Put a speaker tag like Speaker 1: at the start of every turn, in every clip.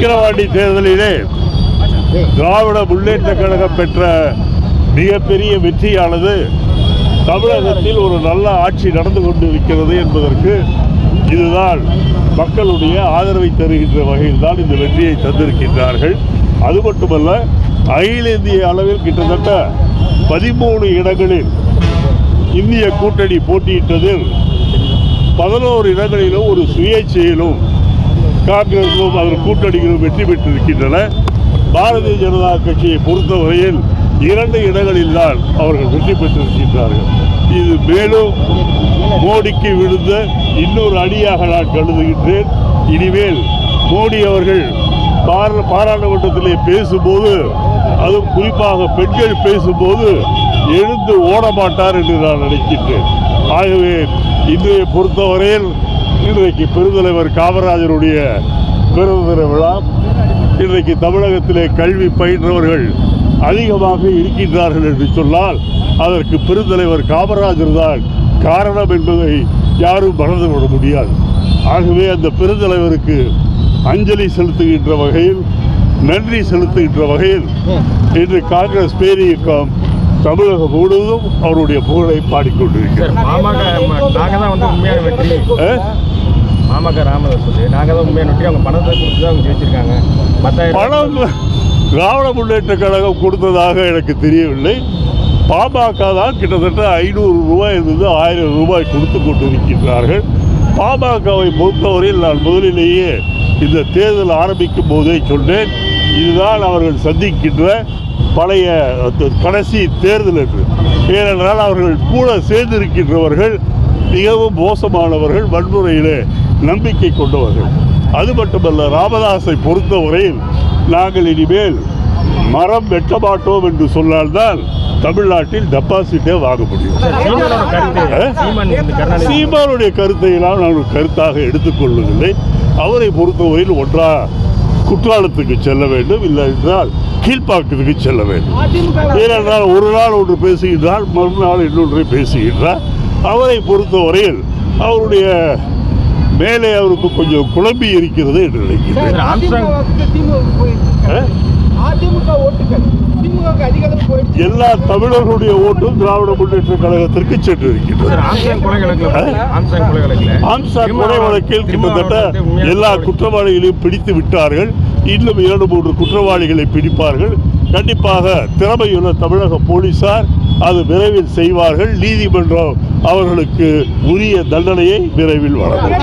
Speaker 1: விக்கிரவாண்டி தேர்தலிலே திராவிட முன்னேற்ற கழகம் பெற்ற மிகப்பெரிய வெற்றியானது தமிழகத்தில் ஒரு நல்ல ஆட்சி நடந்து கொண்டிருக்கிறது என்பதற்கு இதுதான் மக்களுடைய ஆதரவை தருகின்ற வகையில் தான் இந்த வெற்றியை தந்திருக்கின்றார்கள். அது மட்டுமல்ல அகில இந்திய அளவில் கிட்டத்தட்ட பதிமூணு இடங்களில் இந்திய கூட்டணி போட்டியிட்டதில் பதினோரு இடங்களிலும் ஒரு சுயேட்சையிலும் காங்கிரஸும் அதன் கூட்டணிகளும் வெற்றி பெற்றிருக்கின்றன. பாரதிய ஜனதா கட்சியை பொறுத்தவரையில் இரண்டு இடங்களில் தான் அவர்கள் வெற்றி பெற்றிருக்கின்றார்கள். இது மேலும் மோடிக்கு விழுந்த இன்னொரு அடியாக நான் கருதுகின்றேன். இனிமேல் மோடி அவர்கள் பாரா- பாராளுமன்றத்திலே பேசும்போது அதுவும் குறிப்பாக பெண்கள் பேசும்போது எழுந்து ஓட மாட்டார் என்று நான் நினைக்கின்றேன். ஆகவே இன்றைய பொறுத்தவரையில் இன்றைக்கு பெருந்தலைவர் காமராஜருடைய பிறந்த தின விழா. இன்றைக்கு தமிழகத்திலே கல்வி பயின்றவர்கள் அதிகமாக இருக்கின்றார்கள் என்று சொன்னால் அதற்கு பெருந்தலைவர் காமராஜர் தான் காரணம் என்பதை யாரும் மறந்துவிட முடியாது. ஆகவே அந்த பெருந்தலைவருக்கு அஞ்சலி செலுத்துகின்ற வகையில் நன்றி செலுத்துகின்ற வகையில் இன்று காங்கிரஸ் பேரியக்கம் தமிழகம் முழுவதும் அவருடைய புகழை
Speaker 2: சார்
Speaker 1: பாடிக்கொண்டிருக்கிறது
Speaker 2: மாமக நாங்க தான் வந்து உண்மையான வெற்றி? மாமக ராமதாஸ் சொல்லி நாங்க தான் உண்மையான வெற்றி. அவங்க பணத்தை கொடுத்து தான் அவங்க ஜெயிச்சிருக்காங்க. மற்ற
Speaker 1: பணம் திராவிட முன்னேற்ற கழகம் கொடுத்ததாக எனக்கு தெரியவில்லை. பாமக தான் கிட்டத்தட்ட ஐநூறு ரூபாய் இருந்து ஆயிரம் ரூபாய் கொடுத்து கொண்டிருக்கின்றார்கள். பாமகவை பொறுத்தவரையில் நான் முதலிலேயே இந்த தேர்தல் ஆரம்பிக்கும் போதே சொன்னேன். இதுதான் அவர்கள் சந்திக்கின்ற பழைய கடைசி தேர்தல் என்று. ஏனென்றால் அவர்கள் கூட சேர்ந்திருக்கின்றவர்கள் மிகவும் மோசமானவர்கள் வன்முறையிலே நம்பிக்கை கொண்டவர்கள். அது மட்டுமல்ல ராமதாஸை பொறுத்தவரையில் நாங்கள் இனிமேல் மரம் வெட்ட மாட்டோம் என்று சொன்னால்தான் தமிழ்நாட்டில் டெபாசிட்டே வாங்க முடியும். சீமானுடைய கருத்தை எல்லாம் நான் ஒரு கருத்தாக எடுத்துக்கொள்வதில்லை. அவரை பொறுத்தவரையில் ஒன்றா குற்றாலத்துக்கு செல்ல வேண்டும் இல்லை என்றால் கீழ்ப்பாக்கத்துக்கு செல்ல வேண்டும். ஏனென்றால் ஒரு நாள் ஒன்று பேசுகின்றார் மறுநாள் இன்னொன்றை பேசுகின்றார். அவரை பொறுத்தவரையில் அவருடைய மேலே அவருக்கு கொஞ்சம் குழம்பி இருக்கிறது என்று நினைக்கிறேன்?
Speaker 3: அதிமுக ஓட்டுகள். திமுக அதிக அளவு போயிடுச்சு.
Speaker 1: எல்லா தமிழர்களுடைய ஓட்டும் திராவிட முன்னேற்ற கழகத்திற்கு சென்று இருக்கின்றது
Speaker 2: சார் ஆம்ஸ்ட்ராங் கொலை வழக்குல
Speaker 1: கிட்டத்தட்ட எல்லா
Speaker 2: குற்றவாளி.
Speaker 1: குற்றவாளிகளையும் பிடித்து விட்டார்கள். இன்னும் இரண்டு மூன்று குற்றவாளிகளை பிடிப்பார்கள். கண்டிப்பாக திறமையுள்ள தமிழக போலீசார் அது விரைவில் செய்வார்கள். நீதிமன்றம் அவர்களுக்கு உரிய தண்டனையை விரைவில் வழங்கும்.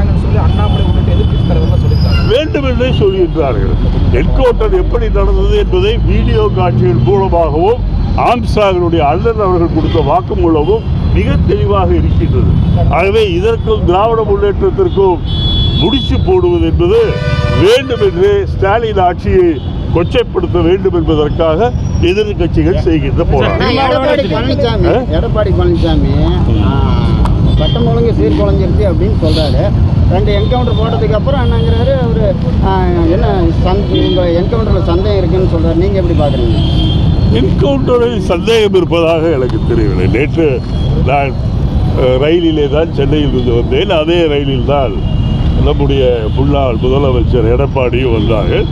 Speaker 3: கொண்டுட்டாங்கன்னு சொல்லி அண்ணாமலை உள்ளிட்ட எதிர்க்கட்சி தலைவர்லாம் சொல்லியிருக்காங்க.
Speaker 1: வேண்டுமென்றே சொல்கின்றார்கள் என்கவுண்டர் எப்படி நடந்தது என்பதை வீடியோ காட்சிகள் மூலமாகவும் ஆம்சாங்களுடைய அண்ணன் அவர்கள் கொடுத்த வாக்குமூலமும் மிக தெளிவாக இருக்கின்றது. ஆகவே இதற்கும் திராவிட முன்னேற்றத்திற்கும் முடிச்சு போடுவது என்பது வேண்டுமென்றே ஸ்டாலின் ஆட்சியை கொச்சைப்படுத்த வேண்டும் என்பதற்காக எதிர்க்கட்சிகள் செய்கின்ற போராட்டம்.
Speaker 4: எடப்பாடி பழனிசாமி பட்டம் ஒழுங்கு சீர் குழஞ்சிருச்சு அப்படின்னு சொல்கிறாரு ரெண்டு என்கவுண்டர் போட்டதுக்கு அப்புறம் என்னங்கிறாரு என்ன சந் உங்க என்கவுண்டரில் சந்தேகம் இருக்குன்னு சொல்கிறார் நீங்கள் எப்படி பார்க்குறீங்க
Speaker 1: என்கவுண்டரில் சந்தேகம் இருப்பதாக எனக்கு தெரியவில்லை. நேற்று நான் ரயிலிலே தான் சென்னையில் இருந்து வந்தேன். அதே ரயிலில் தான் நம்முடைய முன்னாள் முதலமைச்சர் எடப்பாடியும் வந்தார்கள்.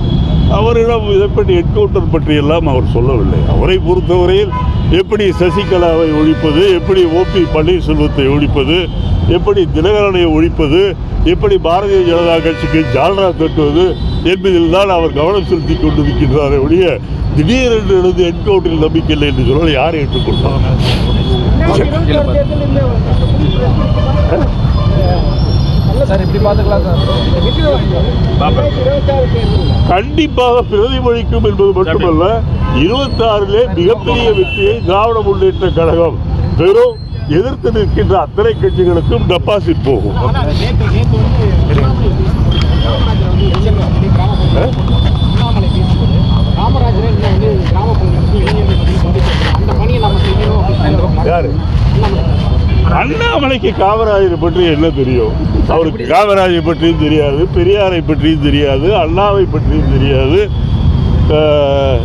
Speaker 1: அவரிடம் இதை பற்றி என்கவுண்டர் பற்றியெல்லாம் அவர் சொல்லவில்லை. அவரை பொறுத்தவரையில் எப்படி சசிகலாவை ஒழிப்பது எப்படி ஓபி பன்னீர்செல்வத்தை ஒழிப்பது எப்படி தினகரனை ஒழிப்பது எப்படி பாரதிய ஜனதா கட்சிக்கு ஜால்ரா தட்டுவது என்பதில் தான் அவர் கவனம் செலுத்தி கொண்டிருக்கின்றாரே ஒழிய திடீரென்று எழுந்து என்கவுண்டரில் நம்பிக்கை இல்லை என்று சொன்னால் யார் ஏற்றுக்கொண்டார்
Speaker 3: சார் இப்படி பாத்துக்கலாம் சார்.
Speaker 1: கண்டிப்பாக பிரதிபலிக்கும் என்பது மட்டுமல்ல இருபத்தாறிலே மிகப்பெரிய வெற்றியை திராவிட முன்னேற்ற கழகம் பெறும் எதிர்த்து நிற்கின்ற அத்தனை கட்சிகளுக்கும் டெபாசிட் போகும் அஹ்?
Speaker 3: காமராஜர் இன்னும் வந்து கிராமப்புறங்களுக்கு இளைஞர்கள் பத்தி சந்திச்சிருக்காங்க. அந்த பணியை நம்ம செய்யணும் அப்படின்னு
Speaker 1: யாரு அண்ணாமலைக்கு காமராஜரை பற்றி என்ன தெரியும்? அவருக்கு காமராஜரை பற்றியும் தெரியாது பெரியாரை பற்றியும் தெரியாது அண்ணாவை பற்றியும் தெரியாது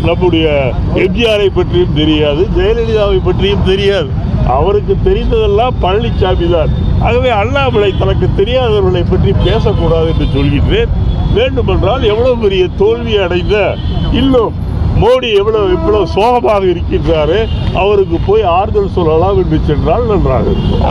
Speaker 1: நம்முடைய எம்ஜிஆரை பற்றியும் தெரியாது ஜெயலலிதாவை பற்றியும் தெரியாது. அவருக்கு தெரிந்ததெல்லாம் பழனிசாமி தான். ஆகவே அண்ணாமலை தனக்கு தெரியாதவர்களை பற்றி பேசக்கூடாது என்று சொல்கின்றேன். வேண்டுமென்றால் எவ்வளவு பெரிய தோல்வி அடைந்த இன்னும் மோடி எவ்வளோ இவ்வளோ சோகமாக இருக்கின்றாரு அவருக்கு போய் ஆறுதல் சொல்லலாம் என்று சென்றால் நன்றாக இருக்கும்.